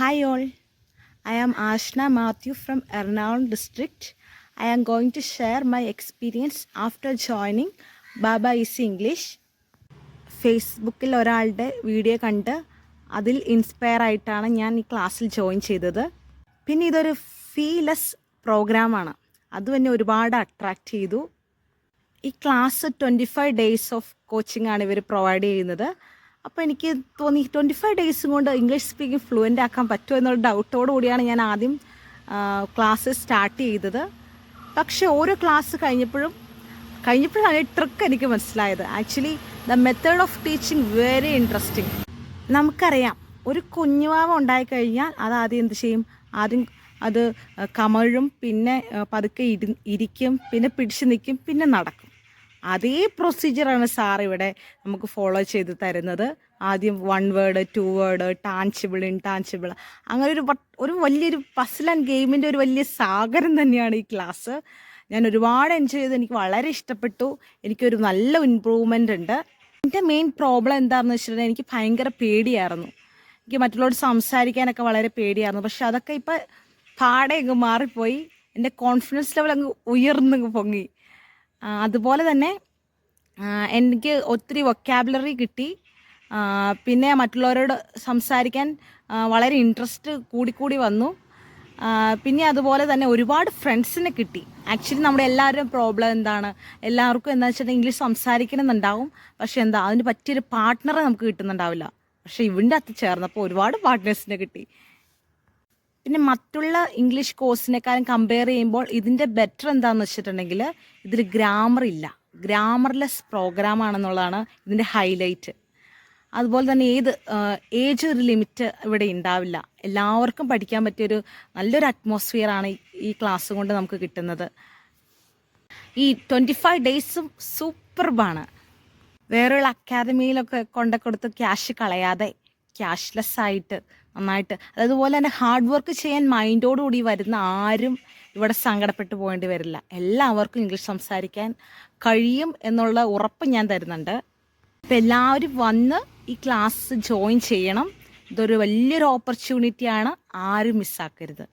Hi all I am Ashna Mathew from Ernakulam district. I am going to share my experience after joining Baba easy English ഫേസ്ബുക്കിൽ ഒരാളുടെ video കണ്ട് അതിൽ inspire ആയിട്ടാണ് ഞാൻ ഈ ക്ലാസ്സിൽ ജോയിൻ ചെയ്തത്. പിന്നെ ഇതൊരു ഫീലെസ് പ്രോഗ്രാമാണ് അതും എന്നെ ഒരുപാട് അട്രാക്റ്റ് ചെയ്തു. ഈ class twenty five days of coaching ആണ് ഇവർ പ്രൊവൈഡ് ചെയ്യുന്നത്. അപ്പോൾ എനിക്ക് തോന്നി ട്വന്റി ഫൈവ് ഡേയ്സും കൊണ്ട് ഇംഗ്ലീഷ് സ്പീക്കിംഗ് ഫ്ലുവന്റ് ആക്കാൻ പറ്റുമോ എന്നുള്ള ഡൗട്ടോടു കൂടിയാണ് ഞാൻ ആദ്യം ക്ലാസ് സ്റ്റാർട്ട് ചെയ്തത്. പക്ഷേ ഓരോ ക്ലാസ് കഴിഞ്ഞപ്പോഴും കഴിഞ്ഞപ്പോഴാണ് ട്രിക്ക് എനിക്ക് മനസ്സിലായത്. Actually the method of teaching very interesting നമുക്കറിയാം ഒരു കുഞ്ഞുവാവ ഉണ്ടായിക്കഴിഞ്ഞാൽ അത് ആദ്യം എന്ത് ചെയ്യും? ആദ്യം അത് കമഴും പിന്നെ പതുക്കെ ഇരി ഇരിക്കും പിന്നെ പിടിച്ച് നിൽക്കും പിന്നെ നടക്കും. അതേ പ്രൊസീജിയറാണ് സാർ ഇവിടെ നമുക്ക് ഫോളോ ചെയ്ത് തരുന്നത്. ആദ്യം one word two word tangible intangible അങ്ങനെ ഒരു ഒരു വലിയൊരു പസിൽ ആൻഡ് ഗെയിമിന്റെ ഒരു വലിയ സാഗരം തന്നെയാണ് ഈ ക്ലാസ് ഞാൻ ഒരുപാട് എൻജോയ് ചെയ്ത് എനിക്ക് വളരെ ഇഷ്ടപ്പെട്ടു. എനിക്കൊരു നല്ല ഇമ്പ്രൂവ്മെന്റ് ഉണ്ട്. എന്റെ മെയിൻ പ്രോബ്ലം എന്താണെന്ന് വെച്ചിട്ടുണ്ടെങ്കിൽ എനിക്ക് ഭയങ്കര പേടിയായിരുന്നു. എനിക്ക് മറ്റുള്ളവരോട് സംസാരിക്കാനൊക്കെ വളരെ പേടിയായിരുന്നു. പക്ഷെ അതൊക്കെ ഇപ്പം പാടെ അങ്ങ് മാറിപ്പോയി. എന്റെ കോൺഫിഡൻസ് ലെവൽ അങ്ങ് ഉയർന്നങ്ങ് പൊങ്ങി. അതുപോലെ തന്നെ എനിക്ക് ഒത്തിരി വൊക്കാബുലറി കിട്ടി. പിന്നെ മറ്റുള്ളവരോട് സംസാരിക്കാൻ വളരെ ഇൻട്രസ്റ്റ് കൂടിക്കൂടി വന്നു. പിന്നെ അതുപോലെ തന്നെ ഒരുപാട് ഫ്രണ്ട്സിനെ കിട്ടി. ആക്ച്വലി നമ്മുടെ എല്ലാവരുടെയും പ്രോബ്ലം എന്താണ്? എല്ലാവർക്കും എന്താ വെച്ചിട്ടുണ്ടെങ്കിൽ ഇംഗ്ലീഷ് സംസാരിക്കണമെന്നുണ്ടാവും. പക്ഷെ എന്താ അതിന് പറ്റിയൊരു പാർട്ട്ണറെ നമുക്ക് കിട്ടുന്നുണ്ടാവില്ല. പക്ഷെ ഇവിടെ അത് ചേർന്നപ്പോൾ ഒരുപാട് പാർട്ട്നേഴ്സിനെ കിട്ടി. പിന്നെ മറ്റുള്ള ഇംഗ്ലീഷ് കോഴ്സിനേക്കാളും കമ്പയർ ചെയ്യുമ്പോൾ ഇതിന്റെ ബെറ്റർ എന്താണെന്ന് വെച്ചിട്ടുണ്ടെങ്കിൽ ഇതിൽ ഗ്രാമർ ഇല്ല. ഗ്രാമർലെസ് പ്രോഗ്രാം ആണെന്നുള്ളതാണ് ഇതിന്റെ ഹൈലൈറ്റ് അതുപോലെ തന്നെ ഏത് ഏജ് ഒരു ലിമിറ്റ് ഇവിടെ ഉണ്ടാവില്ല. എല്ലാവർക്കും പഠിക്കാൻ പറ്റിയൊരു നല്ലൊരു ഈ- ഈ ക്ലാസ് കൊണ്ട് നമുക്ക് കിട്ടുന്നത്. ഈ ട്വന്റി ഫൈവ് ഡേയ്സും സൂപ്പർബാണ് വേറെയുള്ള അക്കാദമിയിലൊക്കെ കൊണ്ടു കൊടുത്ത് ക്യാഷ് കളയാതെ ക്യാഷ്ലെസ് ആയിട്ട് നന്നായിട്ട് അതുപോലെ തന്നെ ഹാർഡ് വർക്ക് ചെയ്യാൻ മൈൻഡോടുകൂടി വരുന്ന ആരും ഇവിടെ സങ്കടപ്പെട്ടു പോകേണ്ടി വരില്ല. എല്ലാവർക്കും ഇംഗ്ലീഷ് സംസാരിക്കാൻ കഴിയും എന്നുള്ള ഉറപ്പ് ഞാൻ തരുന്നുണ്ട്. അപ്പം എല്ലാവരും വന്ന് ഈ ക്ലാസ് ജോയിൻ ചെയ്യണം. ഇതൊരു വലിയൊരു ഓപ്പർച്യൂണിറ്റിയാണ് ആരും മിസ്സാക്കരുത്